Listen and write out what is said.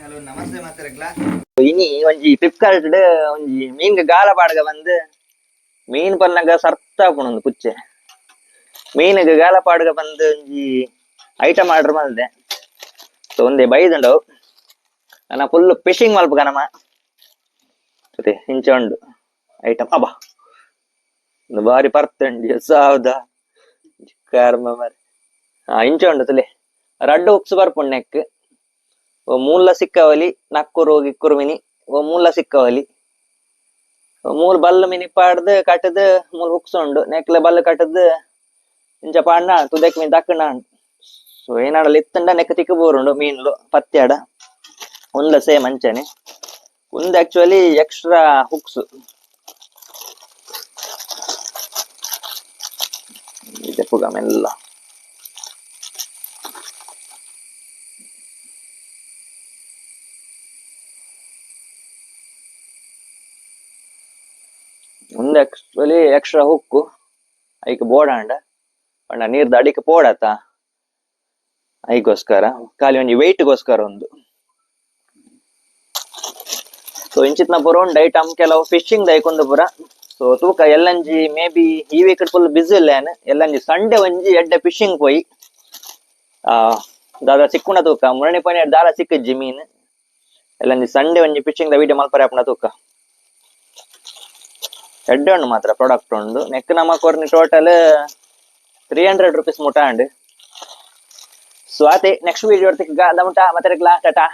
Hello ನಮಸ್ತೆ ಮಾತಾಡಕ್ಲ ಇನಿ ಒಂಜಿ ಫ್ಲಿಪ್ಕಾರ್ಟ್ ಒಂಜಿ ಮೀನ್ಗ ಗಾಲ ಪಾಡ್ಗ ಬಂದ್ ಮೀನ್ ಪನ್ನಗ ಸರ್ತ ಆಪುಂಡು ಪುಚ್ಚೆ ಮೀನ್ಗ ಗಾಲ ಪಾಡ್ಗ ಬಂದ್ ಒಂಜಿ ಐಟಮ್ ಆರ್ಡರ್ ಮಲ್ದೆ ಸೊ ಒಂದೇ ಬೈದುಂಡು ನನ್ನ ಫುಲ್ ಫಿಶಿಂಗ್ ಮಲ್ಪಗ ನಮ್ಮ ಮತ್ತೆ ಇಂಚ ಉಂಡು ಐಟಮ್ ಅಬ್ಬಾ ಒಂದು ಬಾರಿ ಪರ್ತಂಡಿ ಸಾವ್ದ ಕರ್ಮ ಮರಿ ಹಾ ಇಂಚ ಉಂಡು ತುಲೆ ರಡ್ಡು ಉಕ್ಸು ಬರ್ಪುಂಡು ನೆಕ್ ಓ ಮೂಲ ಸಿಕ್ಕವಲಿ, ನಕ್ಕು ರೋಗಿ ಮಿನಿ ಓ, ಮೂಲ ಸಿಕ್ಕವಲಿ. ಮೂಲ ಬಲ್ಲ ಮಿನಿ ಪಾಡ್ದು ಕಟ್ಟದ ಮೂಲ್ ಹುಕ್ಸೊಂಡು. ನೆಕ್ಲೆ ಬಲ್ಲ ಕಟ್ಟದ ಇಂಚ ಪಾಡ್ನ, ತುದಕ್ ಮೀನ್ ದಕ್ಕಣ ಸೊ ಏನಾಡಲ್ಲ ಇತ್ತಂಡ ನೆಕ್ ತಿಕ್ಕ ಬೋರುಂಡು ಮೀನ್ಲು ಪತ್ಯಾಡ ಒಂದ ಸೇಮ್ ಅಂಚನೆ. ಒಂದು ಆಕ್ಚುಲಿ ಎಕ್ಸ್ಟ್ರಾ ಹುಕ್ಸ್. ಇದೆ ಪುಗ ಒಂದು ಆಕ್ಚುಲಿ ಎಕ್ಸ್ಟ್ರಾ ಹುಕ್ಕು ಐಕ್ ಬೋಡಾಂಡ ಪಂಡ ನೀರ್ದ ಅಡಿಕೆ ಪೋಡಾತ ಐಗೋಸ್ಕರ, ಖಾಲಿ ಒಂಜಿ ಗೋಸ್ಕರ ಒಂದು. ಸೊ ಇಂಚಿತ್ನ ಪೂರ ಉಂಡು ಐಟಮ್ ಕೆಲವು ಫಿಶಿಂಗ್ ದೈಕೊಂದು ಪುರ. ಸೊ ತೂಕ ಎಲ್ಲಂಜಿ ಮೇ ಬಿ ಈ ವೀಕ್ ಫುಲ್ ಬಿಸಿ ಇಲ್ಲೇನ್ ಎಲ್ಲಂಜಿ ಸಂಡೆ ಒಂಜಿ ಎಡ್ಡೆ ಫಿಶಿಂಗ್ ಪೋಯಿ ದಾದ ಸಿಕ್ಕುನ ತೂಕ. ಮುರಣಿ ಪನಿ ದಾರ ಸಿಕ್ಕ ಮೀನ್. ಎಲ್ಲಂಜಿ ಸಂಡೆ ಒಂಜಿ ಫಿಶಿಂಗ್ ದ ವೀಡಿಯೋ ಮಲ್ಪರೆ ಅಪ್ಪನ ತೂಕ. ಎಡ್ಡೆ ಉಂಡು ಮಾತ್ರ ಪ್ರಾಡಕ್ಟ್ ಉಂಡು ನೆಕ್ ನಮ್ಮ ಕೊರ್ನಿ ಟೋಟಲ್ ತ್ರೀ ಹಂಡ್ರೆಡ್ ರುಪೀಸ್ ಮುಟ ಉಂಡು ಸೊ ಆತೆ ನೆಕ್ಸ್ಟ್ ವಿಡಿಯೋ ಗಾದ ಮುಟ ಮತ್ತೆ ಟಾಟಾ